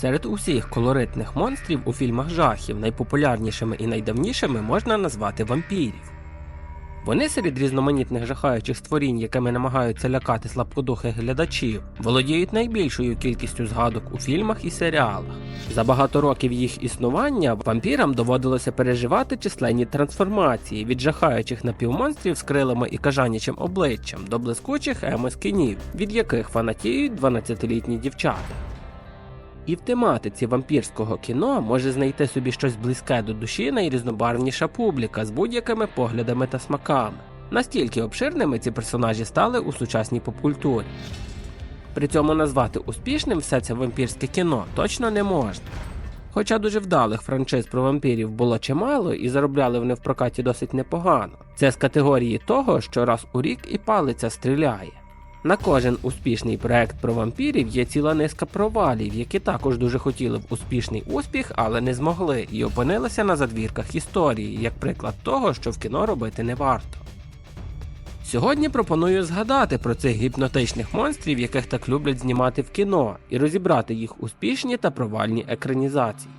Серед усіх колоритних монстрів у фільмах жахів найпопулярнішими і найдавнішими можна назвати вампірів. Вони серед різноманітних жахаючих створінь, якими намагаються лякати слабкодухих глядачів, володіють найбільшою кількістю згадок у фільмах і серіалах. За багато років їх існування вампірам доводилося переживати численні трансформації від жахаючих напівмонстрів з крилами і кажанячим обличчям до блискучих емо-скінів, від яких фанатіють 12-літні дівчата. І в тематиці вампірського кіно може знайти собі щось близьке до душі найрізнобарвніша публіка з будь-якими поглядами та смаками. Настільки обширними ці персонажі стали у сучасній попкультурі. При цьому назвати успішним все це вампірське кіно точно не можна. Хоча дуже вдалих франшиз про вампірів було чимало і заробляли вони в прокаті досить непогано. Це з категорії того, що раз у рік і палиця стріляє. На кожен успішний проект про вампірів є ціла низка провалів, які також дуже хотіли б успішний успіх, але не змогли і опинилися на задвірках історії, як приклад того, що в кіно робити не варто. Сьогодні пропоную згадати про цих гіпнотичних монстрів, яких так люблять знімати в кіно, і розібрати їх успішні та провальні екранізації.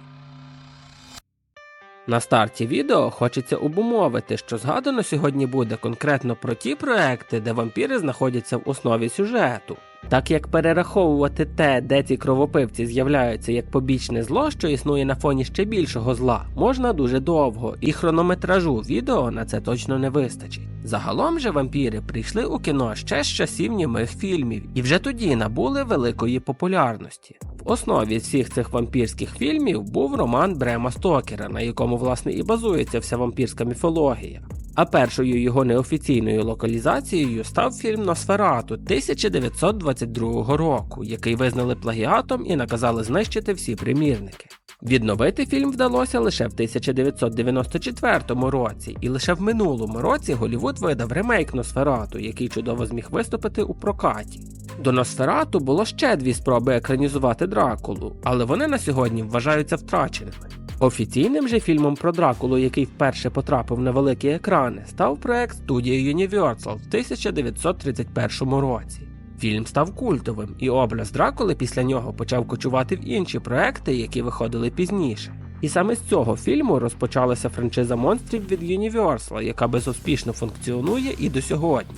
На старті відео хочеться обумовити, що згадано сьогодні буде конкретно про ті проекти, де вампіри знаходяться в основі сюжету. Так як перераховувати те, де ці кровопивці з'являються як побічне зло, що існує на фоні ще більшого зла, можна дуже довго, і хронометражу відео на це точно не вистачить. Загалом же вампіри прийшли у кіно ще з часів німих фільмів і вже тоді набули великої популярності. В основі всіх цих вампірських фільмів був роман Брема Стокера, на якому власне і базується вся вампірська міфологія. А першою його неофіційною локалізацією став фільм Носферату 1922 року, який визнали плагіатом і наказали знищити всі примірники. Відновити фільм вдалося лише в 1994 році, і лише в минулому році Голівуд видав ремейк Носферату, який чудово зміг виступити у прокаті. До Носферату було ще дві спроби екранізувати Дракулу, але вони на сьогодні вважаються втраченими. Офіційним же фільмом про Дракулу, який вперше потрапив на великі екрани, став проект студії Universal в 1931 році. Фільм став культовим, і образ Дракули після нього почав кочувати в інші проекти, які виходили пізніше. І саме з цього фільму розпочалася франшиза монстрів від Universal, яка безуспішно функціонує і до сьогодні.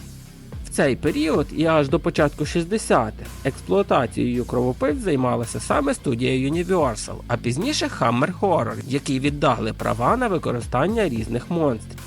В цей період і аж до початку 60-х експлуатацією кровопивць займалася саме студія Universal, а пізніше Hammer Horror, які віддали права на використання різних монстрів.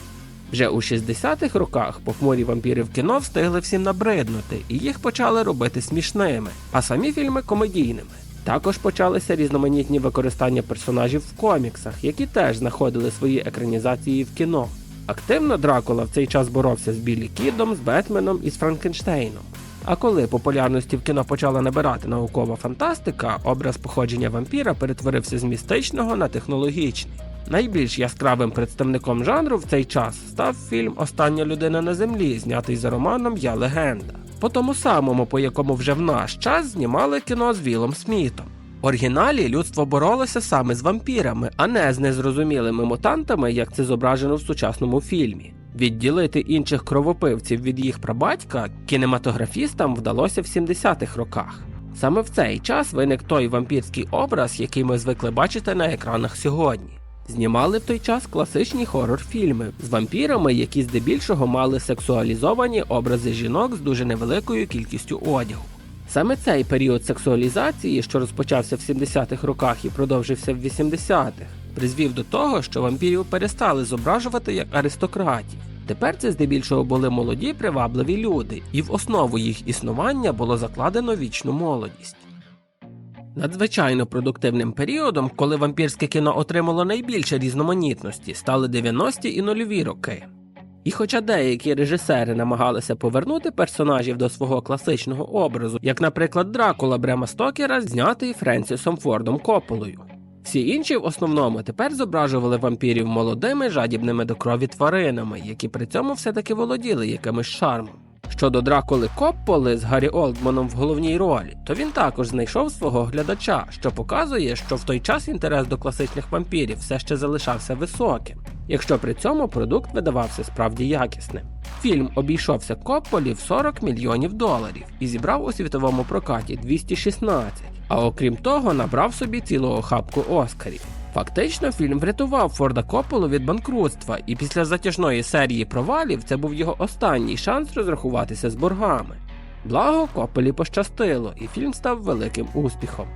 Вже у 60-х роках похмурі вампіри в кіно встигли всім набриднути, і їх почали робити смішними, а самі фільми комедійними. Також почалися різноманітні використання персонажів в коміксах, які теж знаходили свої екранізації в кіно. Активно Дракула в цей час боровся з Біллі Кідом, з Бетменом і з Франкенштейном. А коли популярності в кіно почала набирати наукова фантастика, образ походження вампіра перетворився з містичного на технологічний. Найбільш яскравим представником жанру в цей час став фільм Остання людина на землі, знятий за романом Я легенда. По тому самому, по якому вже в наш час знімали кіно з Вілом Смітом. Оригіналі людство боролося саме з вампірами, а не з незрозумілими мутантами, як це зображено в сучасному фільмі. Відділити інших кровопивців від їх прабатька кінематографістам вдалося в 70-х роках. Саме в цей час виник той вампірський образ, який ми звикли бачити на екранах сьогодні. Знімали в той час класичні хорор-фільми з вампірами, які здебільшого мали сексуалізовані образи жінок з дуже невеликою кількістю одягу. Саме цей період сексуалізації, що розпочався в 70-х роках і продовжився в 80-х, призвів до того, що вампірів перестали зображувати як аристократів. Тепер це здебільшого були молоді привабливі люди, і в основу їх існування було закладено вічну молодість. Надзвичайно продуктивним періодом, коли вампірське кіно отримало найбільше різноманітності, стали 90-ті і нульові роки. І хоча деякі режисери намагалися повернути персонажів до свого класичного образу, як, наприклад, Дракула Брема Стокера, знятий Френсісом Фордом Кополою, Всі інші в основному тепер зображували вампірів молодими, жадібними до крові тваринами, які при цьому все-таки володіли якимось шармом. Щодо Дракули Копполи з Гаррі Олдманом в головній ролі, то він також знайшов свого глядача, що показує, що в той час інтерес до класичних вампірів все ще залишався високим, якщо при цьому продукт видавався справді якісним. Фільм обійшовся Копполі в 40 мільйонів доларів і зібрав у світовому прокаті 216. А окрім того, набрав собі цілу охапку Оскарів. Фактично, фільм врятував Форда Копполу від банкрутства, і після затяжної серії провалів це був його останній шанс розрахуватися з боргами. Благо, Копполі пощастило, і фільм став великим успіхом.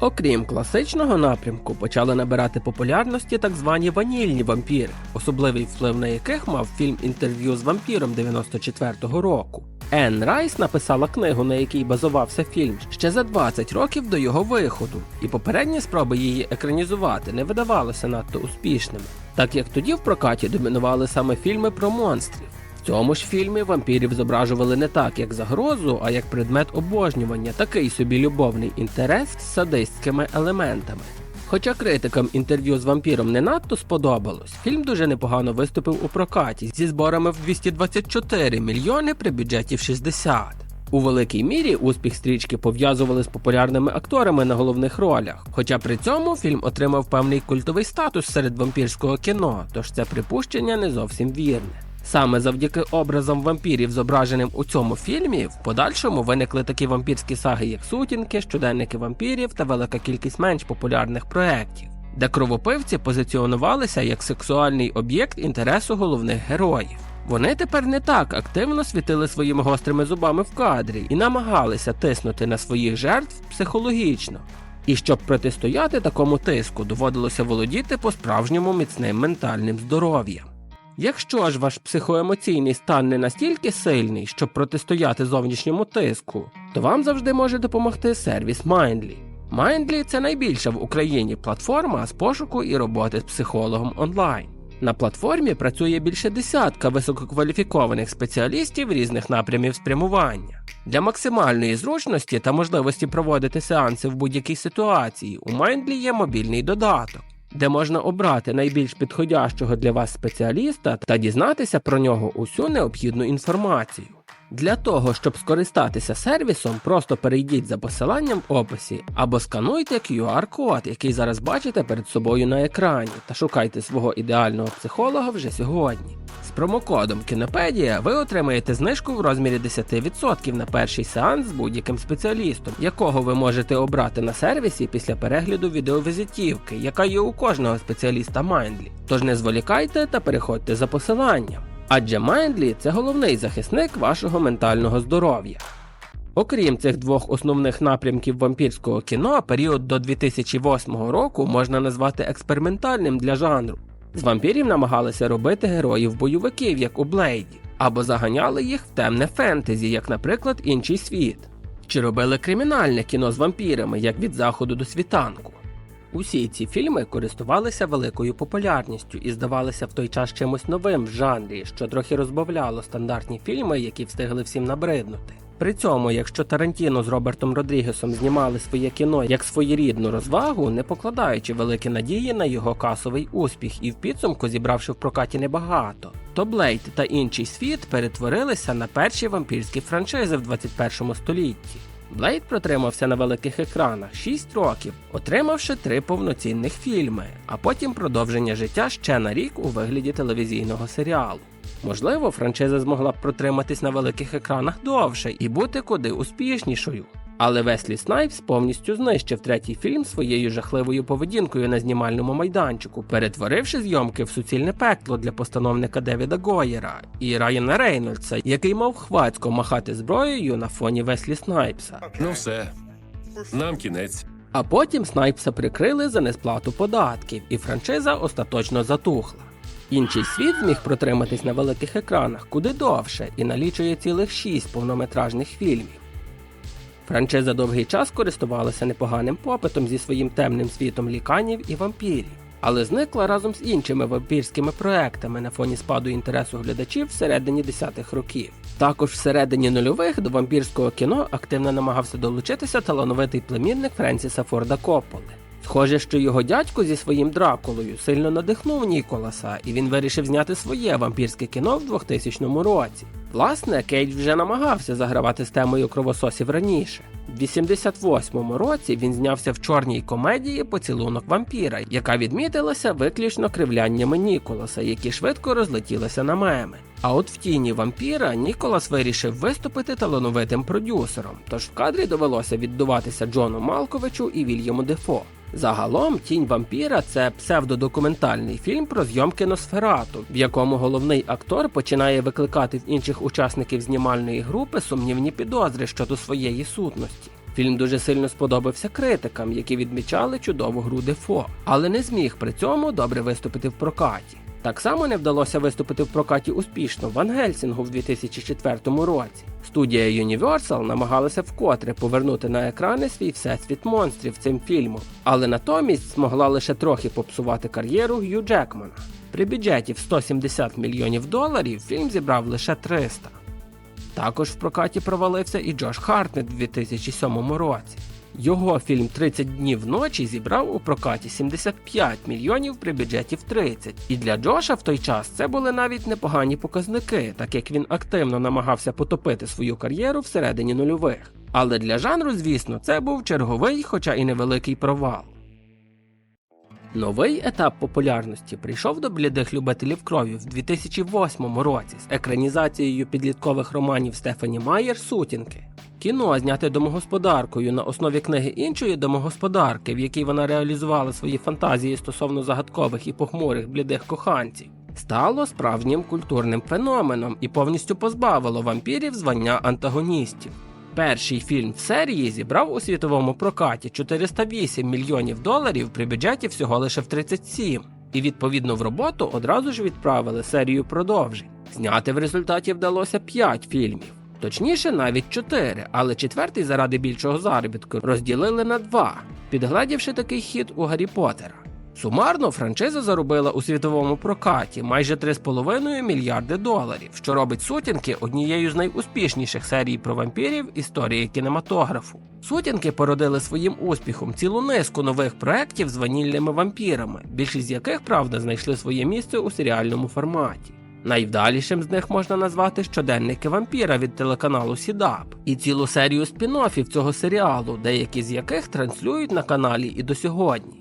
Окрім класичного напрямку, почали набирати популярності так звані ванільні вампіри, особливий вплив на яких мав фільм інтерв'ю з вампіром 94-го року. Енн Райс написала книгу, на якій базувався фільм, ще за 20 років до його виходу, і попередні спроби її екранізувати не видавалися надто успішними, так як тоді в прокаті домінували саме фільми про монстрів. В цьому ж фільмі вампірів зображували не так, як загрозу, а як предмет обожнювання, такий собі любовний інтерес з садистськими елементами. Хоча критикам інтерв'ю з вампіром не надто сподобалось, фільм дуже непогано виступив у прокаті зі зборами в 224 мільйони при бюджеті в 60. У великій мірі успіх стрічки пов'язували з популярними акторами на головних ролях. Хоча при цьому фільм отримав певний культовий статус серед вампірського кіно, тож це припущення не зовсім вірне. Саме завдяки образам вампірів, зображеним у цьому фільмі, в подальшому виникли такі вампірські саги, як сутінки, щоденники вампірів та велика кількість менш популярних проєктів, де кровопивці позиціонувалися як сексуальний об'єкт інтересу головних героїв. Вони тепер не так активно світили своїми гострими зубами в кадрі і намагалися тиснути на своїх жертв психологічно. І щоб протистояти такому тиску, доводилося володіти по-справжньому міцним ментальним здоров'ям. Якщо ж ваш психоемоційний стан не настільки сильний, щоб протистояти зовнішньому тиску, то вам завжди може допомогти сервіс Mindly. Mindly – це найбільша в Україні платформа з пошуку і роботи з психологом онлайн. На платформі працює більше десятка висококваліфікованих спеціалістів різних напрямів спрямування. Для максимальної зручності та можливості проводити сеанси в будь-якій ситуації у Mindly є мобільний додаток де можна обрати найбільш підходящого для вас спеціаліста та дізнатися про нього усю необхідну інформацію. Для того, щоб скористатися сервісом, просто перейдіть за посиланням в описі або скануйте QR-код, який зараз бачите перед собою на екрані, та шукайте свого ідеального психолога вже сьогодні. З промокодом Кінопедія ви отримаєте знижку в розмірі 10% на перший сеанс з будь-яким спеціалістом, якого ви можете обрати на сервісі після перегляду відеовізитівки, яка є у кожного спеціаліста Mindly. Тож не зволікайте та переходьте за посиланням. Адже Mindly – це головний захисник вашого ментального здоров'я. Окрім цих двох основних напрямків вампірського кіно, період до 2008 року можна назвати експериментальним для жанру. З вампірів намагалися робити героїв бойовиків, як у Блейді, або заганяли їх в темне фентезі, як, наприклад, інший світ, чи робили кримінальне кіно з вампірами, як від заходу до світанку. Усі ці фільми користувалися великою популярністю і здавалися в той час чимось новим в жанрі, що трохи розбавляло стандартні фільми, які встигли всім набриднути. При цьому, якщо Тарантіно з Робертом Родрігесом знімали своє кіно як своєрідну розвагу, не покладаючи великі надії на його касовий успіх і в підсумку зібравши в прокаті небагато, то Блейд та інший світ перетворилися на перші вампірські франшизи в 21 столітті. Блейд протримався на великих екранах 6 років, отримавши три повноцінних фільми, а потім продовження життя ще на рік у вигляді телевізійного серіалу. Можливо, франшиза змогла б протриматись на великих екранах довше і бути куди успішнішою. Але Веслі Снайпс повністю знищив третій фільм своєю жахливою поведінкою на знімальному майданчику, перетворивши зйомки в суцільне пекло для постановника Девіда Гоєра і Райана Рейнольдса, який мав хвацько махати зброєю на фоні Веслі Снайпса. Ну все, нам кінець. А потім Снайпса прикрили за несплату податків, і франшиза остаточно затухла. Інший світ зміг протриматись на великих екранах куди довше і налічує цілих шість повнометражних фільмів. Франшиза довгий час користувалася непоганим попитом зі своїм темним світом ліканів і вампірів, але зникла разом з іншими вампірськими проектами на фоні спаду інтересу глядачів всередині десятих років. Також всередині нульових до вампірського кіно активно намагався долучитися талановитий племінник Френсіса Форда Копполи. Схоже, що його дядько зі своїм Дракулою сильно надихнув Ніколаса, і він вирішив зняти своє вампірське кіно в 2000 році. Власне, Кейдж вже намагався загравати з темою кровососів раніше. В 88-му році він знявся в чорній комедії Поцілунок вампіра, яка відмітилася виключно кривляннями Ніколаса, які швидко розлетілися на меми. А от в тіні вампіра Ніколас вирішив виступити талановитим продюсером, тож в кадрі довелося віддуватися Джону Малковичу і Вільяму Дефо. Загалом тінь вампіра це псевдодокументальний фільм про зйомки Носферату, в якому головний актор починає викликати в інших учасників знімальної групи сумнівні підозри щодо своєї сутності. Фільм дуже сильно сподобався критикам, які відмічали чудову гру Дефо, але не зміг при цьому добре виступити в прокаті. Так само не вдалося виступити в прокаті успішно Ван Гельсінгу в 2004 році. Студія Universal намагалася вкотре повернути на екрани свій всесвіт монстрів цим фільмом, але натомість змогла лише трохи попсувати кар'єру Г'ю Джекмана. При бюджеті в 170 мільйонів доларів фільм зібрав лише 300. Також в прокаті провалився і Джош Хартнет в 2007 році. Його фільм «30 днів ночі зібрав у прокаті 75 мільйонів при бюджеті в 30. І для Джоша в той час це були навіть непогані показники, так як він активно намагався потопити свою кар'єру всередині нульових. Але для жанру, звісно, це був черговий, хоча і невеликий провал. Новий етап популярності прийшов до блідих любителів крові в 2008 році з екранізацією підліткових романів Стефані Майєр Сутінки. Кіно, зняте домогосподаркою на основі книги іншої домогосподарки, в якій вона реалізувала свої фантазії стосовно загадкових і похмурих блідих коханців, стало справжнім культурним феноменом і повністю позбавило вампірів звання антагоністів. Перший фільм в серії зібрав у світовому прокаті 408 мільйонів доларів при бюджеті всього лише в 37, і відповідно в роботу одразу ж відправили серію продовжень. Зняти в результаті вдалося 5 фільмів. Точніше, навіть 4, але четвертий заради більшого заробітку розділили на два, підгладівши такий хід у Гаррі Поттера. Сумарно франшиза заробила у світовому прокаті майже 3,5 мільярди доларів, що робить сутінки однією з найуспішніших серій про вампірів історії кінематографу. Сутінки породили своїм успіхом цілу низку нових проєктів з ванільними вампірами, більшість з яких, правда, знайшли своє місце у серіальному форматі. Найвдалішим з них можна назвати щоденники вампіра від телеканалу Сідап і цілу серію спін-оффів цього серіалу, деякі з яких транслюють на каналі і до сьогодні.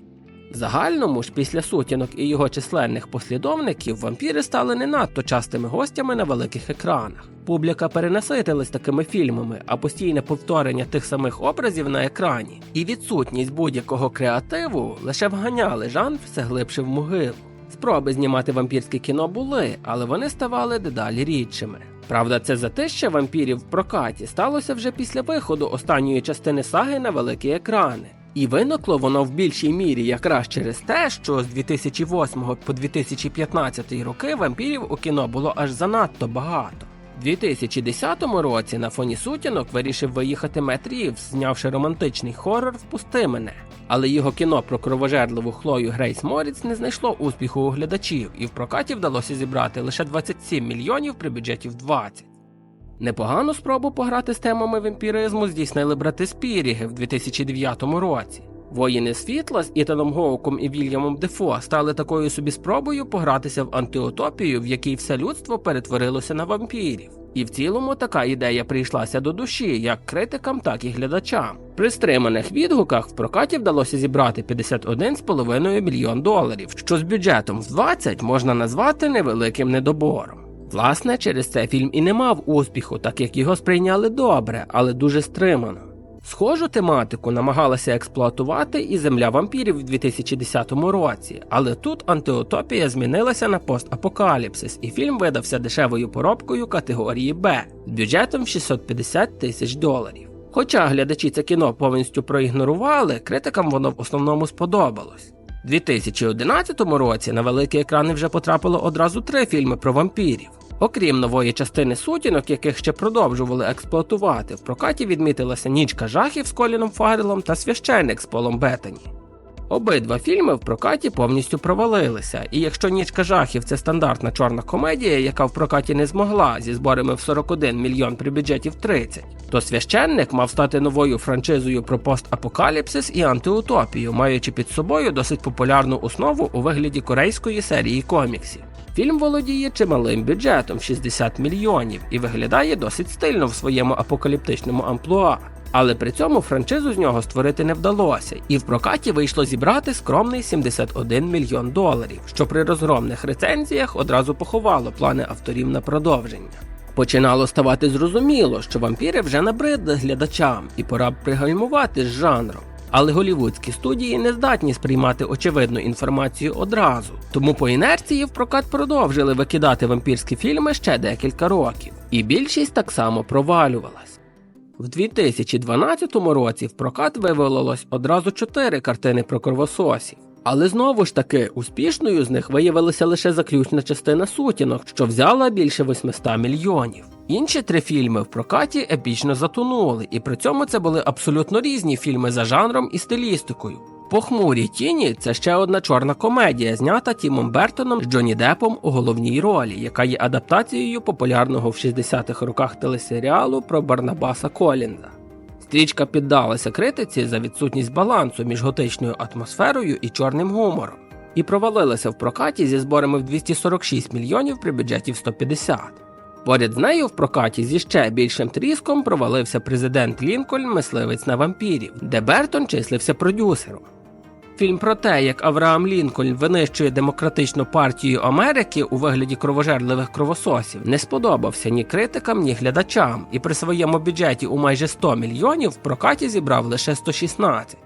Загальному ж після сутінок і його численних послідовників вампіри стали не надто частими гостями на великих екранах. Публіка перенаситилась такими фільмами, а постійне повторення тих самих образів на екрані і відсутність будь-якого креативу лише вганяли жанр все глибше в могилу. Спроби знімати вампірське кіно були, але вони ставали дедалі рідшими. Правда, це затища вампірів в прокаті сталося вже після виходу останньої частини саги на великі екрани. І виникло воно в більшій мірі якраз через те, що з 2008 по 2015 роки вампірів у кіно було аж занадто багато. У 2010 році на фоні сутінок вирішив виїхати Мет знявши романтичний хорор «Впусти мене. Але його кіно про кровожерливу Хлою Грейс Моріц не знайшло успіху у глядачів, і в прокаті вдалося зібрати лише 27 мільйонів при бюджеті в 20. Непогану спробу пограти з темами вампіризму здійснили брати Спіріги в 2009 році. Воїни світла з Ітаном Гоуком і Вільямом Дефо стали такою собі спробою погратися в антиутопію, в якій все людство перетворилося на вампірів. І в цілому така ідея прийшлася до душі як критикам, так і глядачам. При стриманих відгуках в прокаті вдалося зібрати 51,5 мільйон доларів, що з бюджетом в 20 можна назвати невеликим недобором. Власне, через це фільм і не мав успіху, так як його сприйняли добре, але дуже стримано. Схожу тематику намагалася експлуатувати і земля вампірів в 2010 році, але тут антиутопія змінилася на постапокаліпсис, і фільм видався дешевою поробкою категорії Б з бюджетом в 650 тисяч доларів. Хоча глядачі це кіно повністю проігнорували, критикам воно в основному сподобалось. У 2011 році на великі екрани вже потрапило одразу три фільми про вампірів. Окрім нової частини сутінок, яких ще продовжували експлуатувати, в прокаті відмітилася Нічка жахів з Коліном Фарелом та священник з Полом Беттані. Обидва фільми в прокаті повністю провалилися, і якщо Нічка жахів це стандартна чорна комедія, яка в прокаті не змогла зі зборами в 41 мільйон при бюджеті в 30, то священник мав стати новою франшизою про постапокаліпсис і антиутопію, маючи під собою досить популярну основу у вигляді корейської серії коміксів. Фільм володіє чималим бюджетом 60 мільйонів і виглядає досить стильно в своєму апокаліптичному амплуа. Але при цьому франшизу з нього створити не вдалося, і в прокаті вийшло зібрати скромний 71 мільйон доларів, що при розгромних рецензіях одразу поховало плани авторів на продовження. Починало ставати зрозуміло, що вампіри вже набридли глядачам, і пора б пригальмувати з жанром. Але голівудські студії не здатні сприймати очевидну інформацію одразу. Тому по інерції в прокат продовжили викидати вампірські фільми ще декілька років, і більшість так само провалювалась. В 2012 році в прокат вивелилось одразу чотири картини про кровососів. Але знову ж таки, успішною з них виявилася лише заключна частина сутінок, що взяла більше 800 мільйонів. Інші три фільми в прокаті епічно затонули, і при цьому це були абсолютно різні фільми за жанром і стилістикою. Похмурі тіні це ще одна чорна комедія, знята Тімом Бертоном з Джонні Депом у головній ролі, яка є адаптацією популярного в 60-х роках телесеріалу про Барнабаса Колінза. Стрічка піддалася критиці за відсутність балансу між готичною атмосферою і чорним гумором, і провалилася в прокаті зі зборами в 246 мільйонів при бюджеті в 150. Поряд з нею в прокаті зі ще більшим тріском провалився президент Лінкольн Мисливець на вампірів, де Бертон числився продюсером. Фільм про те, як Авраам Лінкольн винищує демократичну партію Америки у вигляді кровожерливих кровососів, не сподобався ні критикам, ні глядачам, і при своєму бюджеті у майже 100 мільйонів в прокаті зібрав лише 116.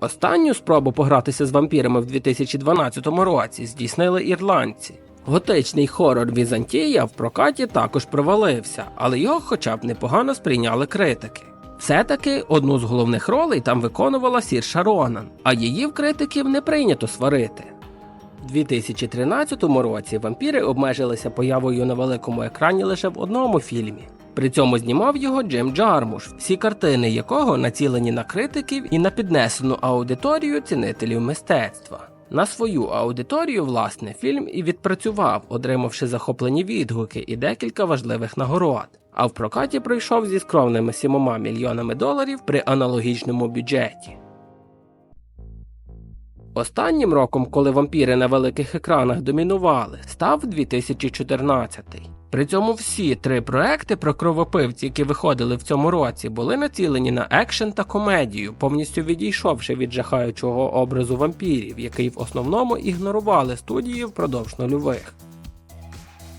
Останню спробу погратися з вампірами в 2012 році здійснили ірландці. Готичний хорор Візантія в прокаті також провалився, але його хоча б непогано сприйняли критики. Все-таки одну з головних ролей там виконувала Сірша Ронан, а її в критиків не прийнято сварити. У 2013 році вампіри обмежилися появою на великому екрані лише в одному фільмі. При цьому знімав його Джим Джармуш, всі картини якого націлені на критиків і на піднесену аудиторію цінителів мистецтва. На свою аудиторію, власне, фільм і відпрацював, отримавши захоплені відгуки і декілька важливих нагород. А в прокаті пройшов зі скромними 7 мільйонами доларів при аналогічному бюджеті. Останнім роком, коли вампіри на великих екранах домінували, став 2014. При цьому всі три проекти про кровопивці, які виходили в цьому році, були націлені на екшен та комедію, повністю відійшовши від жахаючого образу вампірів, який в основному ігнорували студії впродовж нульових.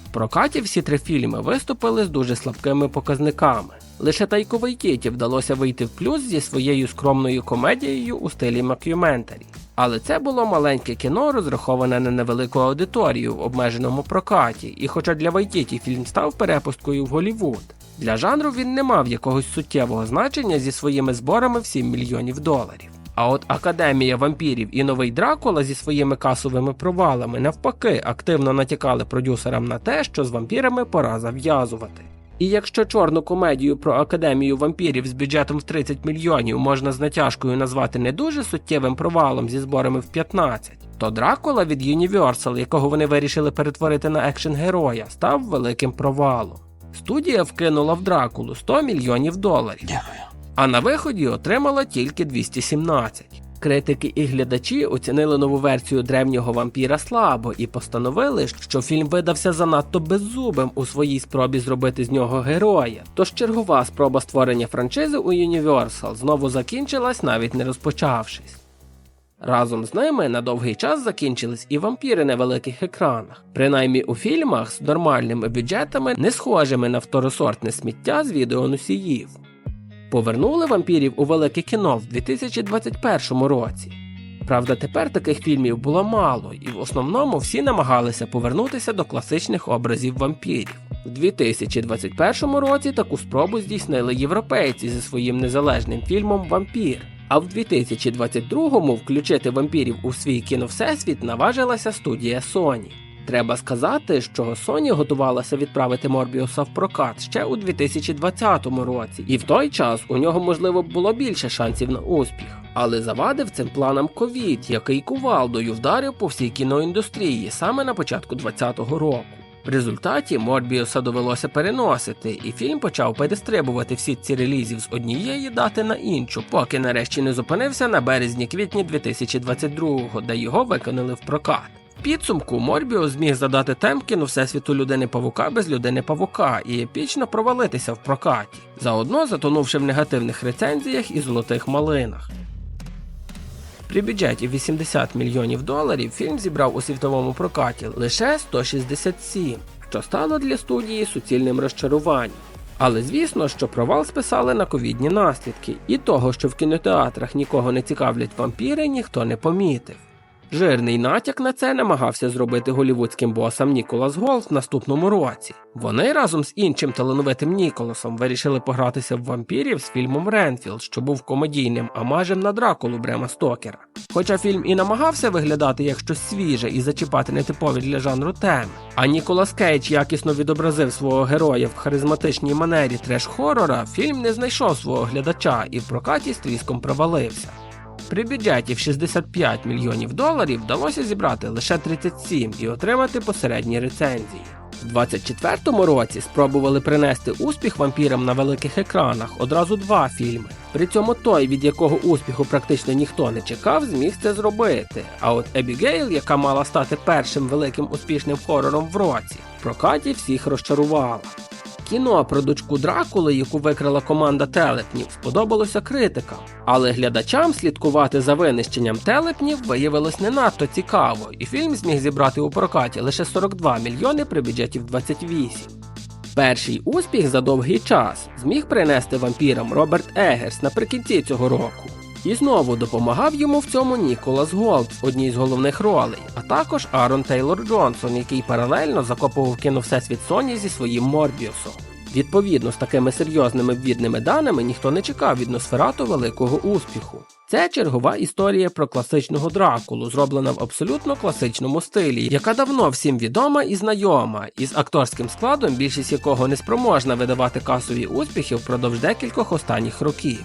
В прокаті всі три фільми виступили з дуже слабкими показниками. Лише Тайку Вайтіті вдалося вийти в плюс зі своєю скромною комедією у стилі макюментарі. Але це було маленьке кіно, розраховане на невелику аудиторію в обмеженому прокаті, і хоча для Вайтіті фільм став перепусткою в Голівуд, для жанру він не мав якогось суттєвого значення зі своїми зборами в 7 мільйонів доларів. А от Академія вампірів і новий Дракула зі своїми касовими провалами навпаки активно натякали продюсерам на те, що з вампірами пора зав'язувати. І якщо чорну комедію про академію вампірів з бюджетом в 30 мільйонів можна з натяжкою назвати не дуже суттєвим провалом зі зборами в 15, то Дракула від Universal, якого вони вирішили перетворити на екшен героя, став великим провалом. Студія вкинула в Дракулу 100 мільйонів доларів, Дякую. а на виході отримала тільки 217. Критики і глядачі оцінили нову версію древнього вампіра слабо і постановили, що фільм видався занадто беззубим у своїй спробі зробити з нього героя. Тож чергова спроба створення франшизи у Universal знову закінчилась, навіть не розпочавшись. Разом з ними на довгий час закінчились і вампіри на великих екранах, принаймні у фільмах з нормальними бюджетами, не схожими на второсортне сміття з відеоносіїв. Повернули вампірів у велике кіно в 2021 році. Правда, тепер таких фільмів було мало, і в основному всі намагалися повернутися до класичних образів вампірів. У 2021 році таку спробу здійснили європейці зі своїм незалежним фільмом Вампір. А в 2022-му включити вампірів у свій кіновсесвіт наважилася студія Sony. Треба сказати, що Sony готувалася відправити Морбіуса в прокат ще у 2020 році, і в той час у нього можливо було більше шансів на успіх. Але завадив цим планам ковід, який кувалдою вдарив по всій кіноіндустрії саме на початку 2020 року. В результаті Морбіуса довелося переносити, і фільм почав перестрибувати всі ці релізів з однієї дати на іншу, поки нарешті не зупинився на березні-квітні 2022-го, де його виконали в прокат. Підсумку Морбіус зміг задати темп кіну всесвіту людини павука без людини павука і епічно провалитися в прокаті, заодно затонувши в негативних рецензіях і золотих малинах. При бюджеті 80 мільйонів доларів фільм зібрав у світовому прокаті лише 167, що стало для студії суцільним розчаруванням. Але звісно, що провал списали на ковідні наслідки, і того, що в кінотеатрах нікого не цікавлять вампіри, ніхто не помітив. Жирний натяк на це намагався зробити голівудським босам Ніколас Голд в наступному році. Вони разом з іншим талановитим Ніколасом вирішили погратися в вампірів з фільмом Ренфілд, що був комедійним амажем на Дракулу Брема Стокера. Хоча фільм і намагався виглядати як щось свіже і зачіпати нетипові для жанру теми, а Ніколас Кейдж якісно відобразив свого героя в харизматичній манері треш-хорора, фільм не знайшов свого глядача і в прокаті з тріском провалився. При бюджеті в 65 мільйонів доларів вдалося зібрати лише 37 і отримати посередні рецензії. У 24-му році спробували принести успіх вампірам на великих екранах одразу два фільми. При цьому той, від якого успіху практично ніхто не чекав, зміг це зробити. А от Ебігейл, яка мала стати першим великим успішним хорором в році, в прокаті всіх розчарувала. Кіно про дочку Дракули, яку викрила команда телепнів, сподобалося критикам, але глядачам слідкувати за винищенням телепнів виявилось не надто цікаво, і фільм зміг зібрати у прокаті лише 42 мільйони при бюджеті в 28. Перший успіх за довгий час зміг принести вампірам Роберт Егерс наприкінці цього року. І знову допомагав йому в цьому Ніколас Голд одній з головних ролей, а також Арон Тейлор Джонсон, який паралельно закопував кіно Всесвіт Соні зі своїм Морбіусом. Відповідно, з такими серйозними ввідними даними ніхто не чекав від Носферату великого успіху. Це чергова історія про класичного Дракулу, зроблена в абсолютно класичному стилі, яка давно всім відома і знайома, із акторським складом, більшість якого не спроможна видавати касові успіхи впродовж декількох останніх років.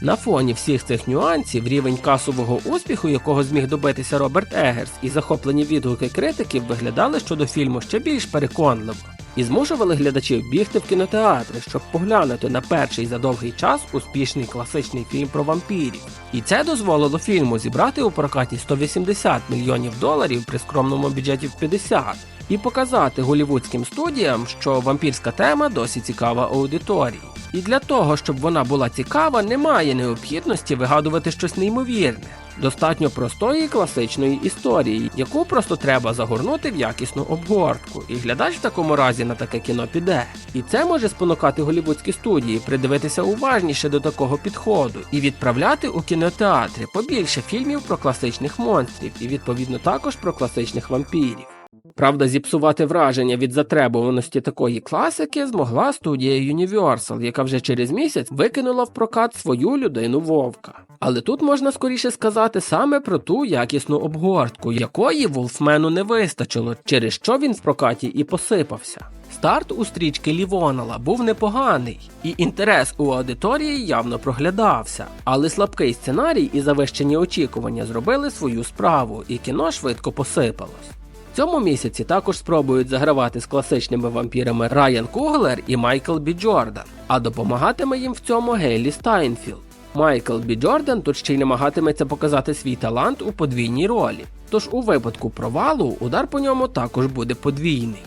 На фоні всіх цих нюансів рівень касового успіху, якого зміг добитися Роберт Егерс, і захоплені відгуки критиків виглядали щодо фільму ще більш переконливо і змушували глядачів бігти в кінотеатри, щоб поглянути на перший за довгий час успішний класичний фільм про вампірів. І це дозволило фільму зібрати у прокаті 180 мільйонів доларів при скромному бюджеті в 50 і показати голівудським студіям, що вампірська тема досі цікава аудиторії. І для того, щоб вона була цікава, немає необхідності вигадувати щось неймовірне. Достатньо простої класичної історії, яку просто треба загорнути в якісну обгортку, і глядач в такому разі на таке кіно піде. І це може спонукати голівудські студії придивитися уважніше до такого підходу і відправляти у кінотеатри побільше фільмів про класичних монстрів і відповідно також про класичних вампірів. Правда, зіпсувати враження від затребуваності такої класики змогла студія Universal, яка вже через місяць викинула в прокат свою людину вовка. Але тут можна скоріше сказати саме про ту якісну обгортку, якої Волфмену не вистачило, через що він в прокаті і посипався. Старт у стрічки Лівонала був непоганий, і інтерес у аудиторії явно проглядався, але слабкий сценарій і завищені очікування зробили свою справу, і кіно швидко посипалось. Цьому місяці також спробують загравати з класичними вампірами Райан Куглер і Майкл Бі Джордан, а допомагатиме їм в цьому Гейлі Стайнфілд. Майкл Бі Джордан тут ще й намагатиметься показати свій талант у подвійній ролі. Тож у випадку провалу удар по ньому також буде подвійний.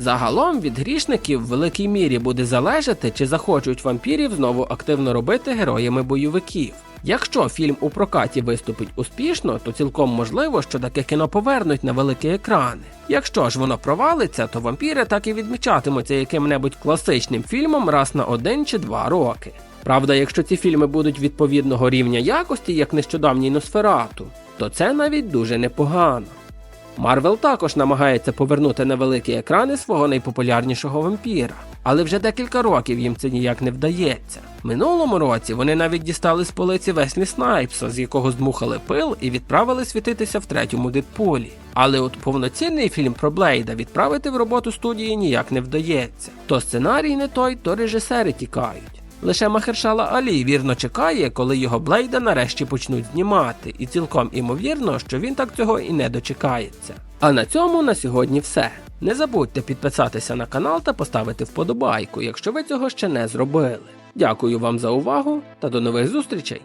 Загалом від грішників в великій мірі буде залежати, чи захочуть вампірів знову активно робити героями бойовиків. Якщо фільм у прокаті виступить успішно, то цілком можливо, що таке кіно повернуть на великі екрани. Якщо ж воно провалиться, то вампіри так і відмічатимуться яким-небудь класичним фільмом раз на один чи два роки. Правда, якщо ці фільми будуть відповідного рівня якості, як нещодавній Носферату, то це навіть дуже непогано. Марвел також намагається повернути на великі екрани свого найпопулярнішого вампіра, але вже декілька років їм це ніяк не вдається. Минулому році вони навіть дістали з полиці Веслі Снайпса, з якого здмухали пил і відправили світитися в третьому Дедпулі. Але от повноцінний фільм про Блейда відправити в роботу студії ніяк не вдається. То сценарій не той, то режисери тікають. Лише Махершала Алі вірно чекає, коли його Блейда нарешті почнуть знімати, і цілком імовірно, що він так цього і не дочекається. А на цьому на сьогодні все. Не забудьте підписатися на канал та поставити вподобайку, якщо ви цього ще не зробили. Дякую вам за увагу та до нових зустрічей!